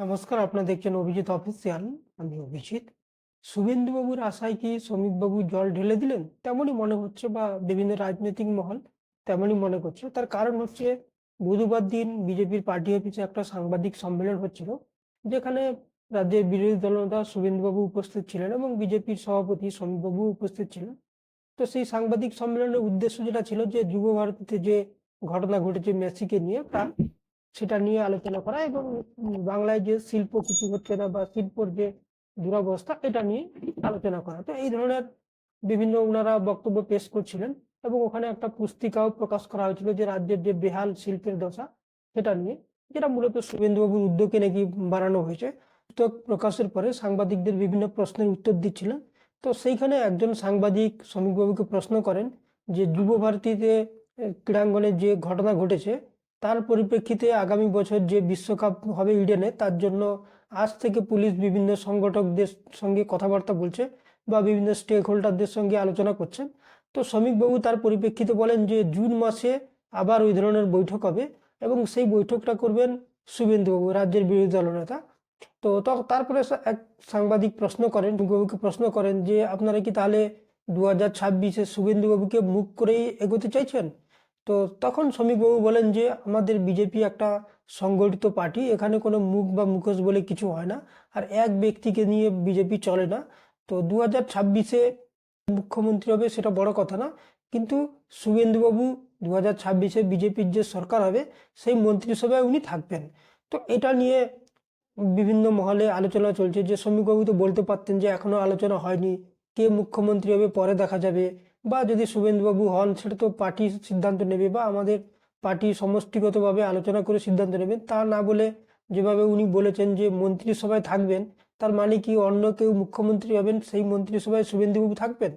নমস্কার, আপনারা দেখছেন অভিজিৎ অফিসিয়াল আমি অভিজিৎ। শুভেন্দুবাবুর আশায় কি শ্রমিকবাবু জল ঢেলে দিলেন? তেমনই মনে হচ্ছে বা বিভিন্ন রাজনৈতিক মহল তেমনই মনে করছে। তার কারণ হচ্ছে বুধবার দিন বিজেপির পার্টি অফিসে একটা সাংবাদিক সম্মেলন হচ্ছিল, যেখানে রাজ্যের বিরোধী দলনেতা শুভেন্দুবাবু উপস্থিত ছিলেন এবং বিজেপির সভাপতি শ্রমিকবাবু উপস্থিত ছিলেন। তো সেই সাংবাদিক সম্মেলনের উদ্দেশ্য যেটা ছিল যে যুব ভারতীতে যে ঘটনা ঘটেছে মেসিকে নিয়ে তার সেটা নিয়ে আলোচনা করা এবং বাংলায় যে শিল্প কিছু হচ্ছে না বা শিল্পর যে দুরবস্থা এটা নিয়ে আলোচনা করা। তো এই ধরনের বিভিন্ন ওনারা বক্তব্য পেশ করছিলেন এবং ওখানে একটা পুস্তিকাও প্রকাশ করা হয়েছিল যে রাজ্যের যে বেহাল শিল্পের দশা সেটা নিয়ে যেটা মূলত শুভেন্দুবাবুর উদ্যোগে নাকি বানানো হয়েছে। পুস্তক প্রকাশের পরে সাংবাদিকদের বিভিন্ন প্রশ্নের উত্তর দিচ্ছিলেন। তো সেইখানে একজন সাংবাদিক শ্রমিকবাবুকে প্রশ্ন করেন যে যুব ভারতীতে আহ, ক্রীড়াঙ্গনে যে ঘটনা ঘটেছে তার পরিপ্রেক্ষিতে আগামী বছর যে বিশ্বকাপ হবে ইডেনে, তার জন্য আজ থেকে পুলিশ বিভিন্ন সংগঠকদের সঙ্গে কথাবার্তা বলছে বা বিভিন্ন স্টেক হোল্ডারদের সঙ্গে আলোচনা করছেন তো শ্রমিকবাবু তার পরিপ্রেক্ষিতে বলেন যে জুন মাসে আবার ওই ধরনের বৈঠক হবে এবং সেই বৈঠকটা করবেন শুভেন্দুবাবু, রাজ্যের বিরোধী দলনেতা তো তারপরে এক সাংবাদিক প্রশ্ন করেন, শুভেন্দুবাবুকে প্রশ্ন করেন যে আপনারা কি তাহলে দু হাজার ছাব্বিশে শুভেন্দুবাবুকে মুখ করেই এগোতে চাইছেন? তো তখন শ্রমিকবাবু বলেন যে, আমাদের বিজেপি একটা সংগঠিত পার্টি, এখানে কোনো মুখ বা মুখোশ বলে কিছু হয় না। আর এক ব্যক্তিকে নিয়ে বিজেপি চলে না। তো দু হাজার ছাব্বিশে মুখ্যমন্ত্রী হবে সেটা বড় কথা না। কিন্তু শুভেন্দুবাবু দু হাজার ছাব্বিশে বিজেপির যে সরকার হবে, সেই মন্ত্রিসভায় উনি থাকবেন। তো এটা নিয়ে বিভিন্ন মহলে আলোচনা চলছে। যে শ্রমিকবাবু তো বলতে পারতেন যে, এখনও আলোচনা হয়নি। কে মুখ্যমন্ত্রী হবে পরে দেখা যাবে। বা যদি শুভেন্দুবাবু হন, সেটা তো পার্টি সিদ্ধান্ত নেবে বা আমাদের পার্টি সমষ্টিগতভাবে আলোচনা করে সিদ্ধান্ত নেবেন। তা না বলে যেভাবে উনি বলেছেন যে মন্ত্রিসভায় থাকবেন, তার মানে কি অন্য কেউ মুখ্যমন্ত্রী হবেন, সেই মন্ত্রিসভায় শুভেন্দুবাবু থাকবেন?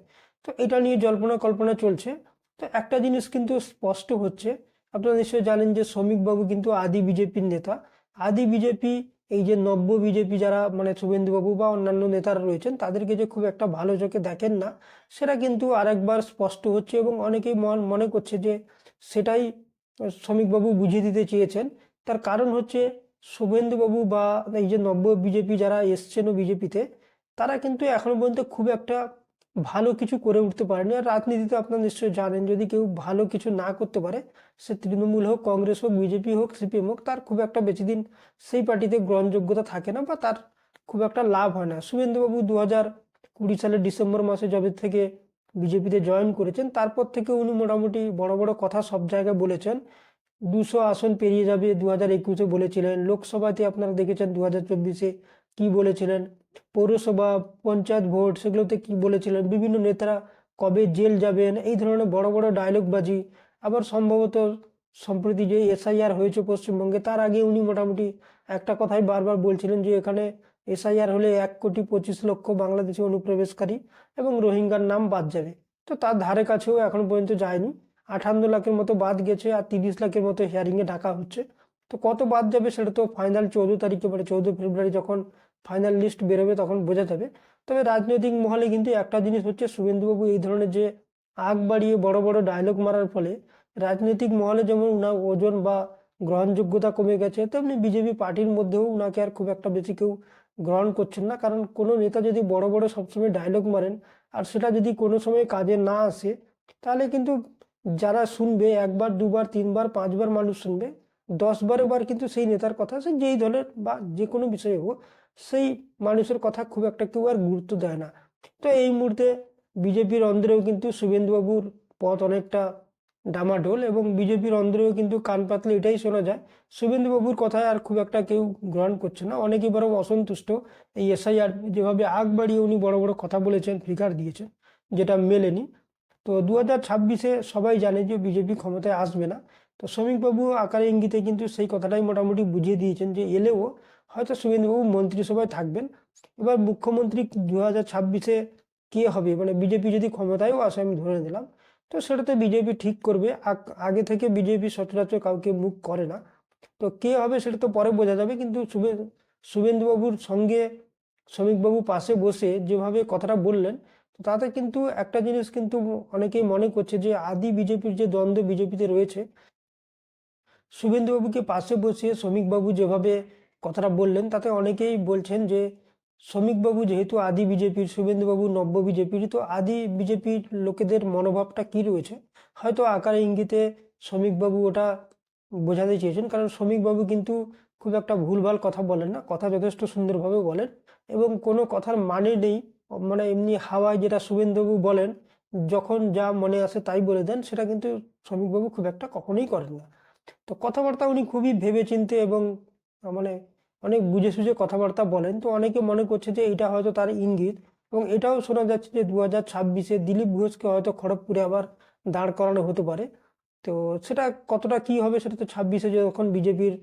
তো এটা নিয়ে জল্পনা কল্পনা চলছে। তো একটা জিনিস কিন্তু স্পষ্ট হচ্ছে। আপনারা নিশ্চয়ই জানেন যে শ্রমিকবাবু কিন্তু আদি বিজেপির নেতা। আদি বিজেপি এই যে নব্য বিজেপি যারা মানে শুভেন্দুবাবু বা অন্যান্য নেতারা রয়েছেন, তাদেরকে যে খুব একটা ভালো চোখে দেখেন না, সেটা কিন্তু আরেকবার স্পষ্ট হচ্ছে এবং অনেকেই মন- করছে যে সেটাই শ্রমিকবাবু বুঝিয়ে দিতে চেয়েছেন। তার কারণ হচ্ছে শুভেন্দুবাবু বা এই যে নব্য বিজেপি যারা এসছেন বিজেপিতে, তারা কিন্তু এখনও পর্যন্ত খুব একটা ভালো কিছু করে উঠতে পারেনি। আর রাজনীতিতে আপনারা নিশ্চয়ই জানেন, যদি কেউ ভালো কিছু না করতে পারে, সে তৃণমূল হোক, কংগ্রেস হোক, বিজেপি হোক, সিপিএম হোক, তার খুব একটা বেশি দিন সেই পার্টিতে গ্রহণযোগ্যতা থাকে না বা তার খুব একটা লাভ হয় না। শুভেন্দুবাবু দু হাজার কুড়ি সালের ডিসেম্বর মাসে যবে থেকে বিজেপিতে জয়েন করেছেন, তারপর থেকে উনি মোটামুটি বড় বড় কথা সব জায়গায় বলেছেন। দুশো আসন পেরিয়ে যাবে দু হাজার একুশে বলেছিলেন। লোকসভাতে আপনারা দেখেছেন দু হাজার চব্বিশে কি বলেছিলেন। পৌরসভা, পঞ্চায়েত ভোট, সেগুলোতে কি বলেছিলেন, বিভিন্ন নেতারা কবে জেল যাবেন, এই ধরনের বড় বড় ডায়লগবাজি আবার সম্ভবত সম্প্রতি যে এসআইআর হয়েছে পশ্চিমবঙ্গে, তার আগে উনি মোটামুটি একটা কথাই বারবার বলছিলেন যে এখানে এসআইআর হলে এক কোটি পঁচিশ লক্ষ বাংলাদেশি অনুপ্রবেশকারী এবং রোহিঙ্গার নাম বাদ যাবে। তো তার ধারে কাছেও এখনও পর্যন্ত যায়নি। আটান্ন লাখের মতো বাদ গেছে আর তিরিশ লাখের মতো হিয়ারিংয়ে ডাকা হচ্ছে। তো কত বাদ যাবে সেটা তো ফাইনাল চৌদ্দ তারিখে মানে চৌদ্দ ফেব্রুয়ারি যখন ফাইনাল লিস্ট বেরোবে তখন বোঝা যাবে তবে রাজনৈতিক মহলে কিন্তু একটা জিনিস হচ্ছে, শুভেন্দুবাবু এই ধরনের যে আগ বাড়িয়ে বড় বড় ডায়লগ মারার ফলে রাজনৈতিক মহলে যেমন উনার ওজন বা গ্রহণযোগ্যতা কমে গেছে, তেমনি বিজেপি পার্টির মধ্যেও উনাকে আর খুব একটা বেশি কেউ গ্রহণ করছেন না। কারণ কোনো নেতা যদি বড় বড় সবসময় ডায়লগ মারেন আর সেটা যদি কোনো সময় কাজে না আসে, তাহলে কিন্তু যারা শুনবে, একবার, দুবার, তিনবার, পাঁচবার মানুষ শুনবে দশ বারো বার কিন্তু সেই নেতার কথা, সে যেই দলের বা যে কোনো বিষয়ে হোক সেই মানুষের কথা খুব একটা কেউ আর গুরুত্ব দেয় না। তো এই মুহূর্তে বিজেপির অন্দরেও কিন্তু শুভেন্দুবাবুর পথ অনেকটা ডামাডোল এবং বিজেপির অন্দরেও কিন্তু কান পাতলে এটাই শোনা যায়। শুভেন্দুবাবুর কথায় আর খুব একটা কেউ গ্রহণ করছে না। অনেকেই বরং অসন্তুষ্ট। এই এসআইআর যেভাবে আগ বাড়িয়ে উনি বড় বড় কথা বলেছেন, ফিগার দিয়েছেন, যেটা মেলেনি। তো দু হাজার ছাব্বিশে সবাই জানে যে বিজেপি ক্ষমতায় আসবে না। তো শ্রমিকবাবু আকারে ইঙ্গিতে কিন্তু সেই কথাটাই মোটামুটি বুঝিয়ে দিয়েছেন যে এলেও হয়তো শুভেন্দুবাবু মন্ত্রিসভায় থাকবেন। এবার মুখ্যমন্ত্রী দু হাজার ছাব্বিশে কে হবে? মানে বিজেপি যদি ক্ষমতায়ও আসে, আমি ধরে নিলাম। তো সেটা তো বিজেপি ঠিক করবে। আগে থেকে বিজেপি সচরাচর কাউকে মুখ করে না। তো কে হবে সেটা তো পরে বোঝা যাবে। কিন্তু শুভে শুভেন্দুবাবুর সঙ্গে শ্রমিকবাবু পাশে বসে যেভাবে কথাটা বললেন তাতে কিন্তু একটা জিনিস কিন্তু অনেকেই মনে করছে যে আদি বিজেপির যে দ্বন্দ্ব বিজেপিতে রয়েছে শুভেন্দুবাবুকে পাশে বসিয়ে শ্রমিকবাবু যেভাবে কথাটা বললেন, তাতে অনেকেই বলছেন যে শ্রমিকবাবু যেহেতু আদি বিজেপির, শুভেন্দুবাবু নব্য বিজেপির, তো আদি বিজেপির লোকেদের মনোভাবটা কি রয়েছে? হয়তো আকারে ইঙ্গিতে শ্রমিকবাবু ওটা বোঝাতে চেয়েছেন, কারণ শ্রমিকবাবু কিন্তু খুব একটা ভুলভাল কথা বলেন না, কথা যথেষ্ট সুন্দরভাবে বলেন এবং কোনো কথার মানে নেই। মানে এমনি হাওয়ায় যেটা শুভেন্দুবাবু বলেন, যখন যা মনে আসে তাই বলে দেন, সেটা কিন্তু শ্রমিকবাবু খুব একটা কখনোই করেন না। তো কথাবার্তা উনি খুবই ভেবেচিন্তে এবং মানে অনেক বুঝে সুঝে কথাবার্তা বলেন। তো অনেকে মনে করছে যে এটা হয়তো তার ইঙ্গিত এবং এটাও শোনা যাচ্ছে যে দু হাজার ছাব্বিশে দিলীপ ঘোষকে হয়তো খড়গপুরে আবার দাঁড় করানো হতে পারে। তো সেটা কতটা কি হবে সেটা তো ছাব্বিশে যখন বিজেপির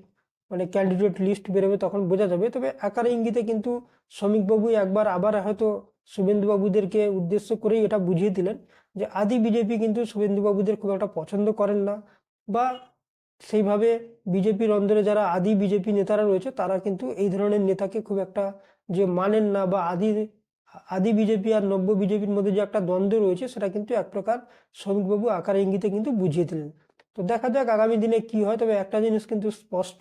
মানে ক্যান্ডিডেট লিস্ট বেরোবে তখন বোঝা যাবে। তবে একার ইঙ্গিতে কিন্তু শ্রমিকবাবু একবার আবার হয়তো শুভেন্দুবাবুদেরকে উদ্দেশ্য করেই এটা বুঝিয়ে দিলেন যে আদি বিজেপি কিন্তু শুভেন্দুবাবুদের খুব একটা পছন্দ করেন না বা সেইভাবে বিজেপির অন্দরে যারা আদি বিজেপি নেতারা রয়েছে, তারা কিন্তু এই ধরনের নেতাকে খুব একটা যে মানেন না বা আদি আদি বিজেপি আর নব্য বিজেপির মধ্যে যে একটা দ্বন্দ্ব রয়েছে, সেটা কিন্তু এক প্রকার শ্রমিকবাবু আকার ইঙ্গিতে কিন্তু বুঝিয়ে দিলেন। তো দেখা যাক আগামী দিনে কি হয়, তবে একটা জিনিস কিন্তু স্পষ্ট,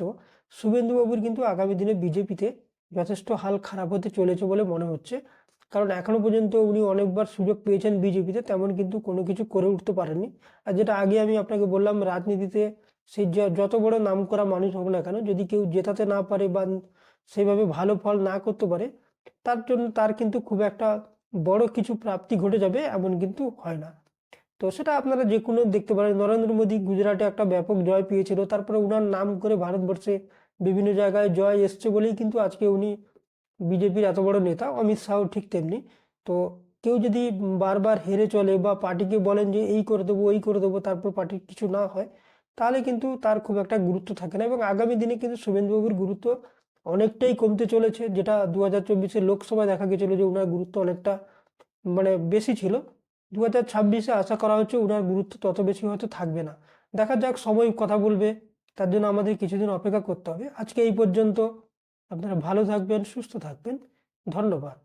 শুভেন্দুবাবুর কিন্তু আগামী দিনে বিজেপিতে যথেষ্ট হাল খারাপ হতে চলেছে বলে মনে হচ্ছে। কারণ এখনও পর্যন্ত উনি অনেকবার সুযোগ পেয়েছেন বিজেপিতে, তেমন কিন্তু কোনো কিছু করে উঠতে পারেননি। আর যেটা আগে আমি আপনাকে বললাম, রাজনীতিতে য- যত বড় নাম করা মানুষ হোক না কেন, যদি কেউ জেতাতে না পারে বা সেভাবে ভালো ফল না করতে পারে, তার জন্য তার কিন্তু খুব একটা বড় কিছু প্রাপ্তি ঘটে যাবে, এমন কিন্তু হয় না। তো সেটা আপনারা যে কোনো দেখতে পারেন। নরেন্দ্র মোদী গুজরাটে একটা ব্যাপক জয় পেয়েছিল, তারপরে উনার নাম করে ভারতবর্ষে বিভিন্ন জায়গায় জয় এসছে বলেই কিন্তু আজকে উনি বিজেপির এত বড় নেতা, অমিত শাহ ঠিক তেমনি। তো কেউ যদি বারবার হেরে চলে বা পার্টিকে বলেন যে এই করে দেবো, ওই করে দেবো, তারপর পার্টির কিছু না হয় তাহলে কিন্তু তার খুব একটা গুরুত্ব থাকে না এবং আগামী দিনে কিন্তু শুভেন্দুবাবুর গুরুত্ব অনেকটাই কমতে চলেছে। যেটা দু হাজার চব্বিশে লোকসভায় দেখা গেছিল যে ওনার গুরুত্ব অনেকটা মানে বেশি ছিল। দু হাজার ছাব্বিশে আশা করা হচ্ছে ওনার গুরুত্ব তত বেশি হয়তো থাকবে না। দেখা যাক, সময় কথা বলবে, তার জন্য আমাদের কিছুদিন অপেক্ষা করতে হবে। আজকে এই পর্যন্ত আপনারা ভালো থাকবেন, সুস্থ থাকবেন। ধন্যবাদ।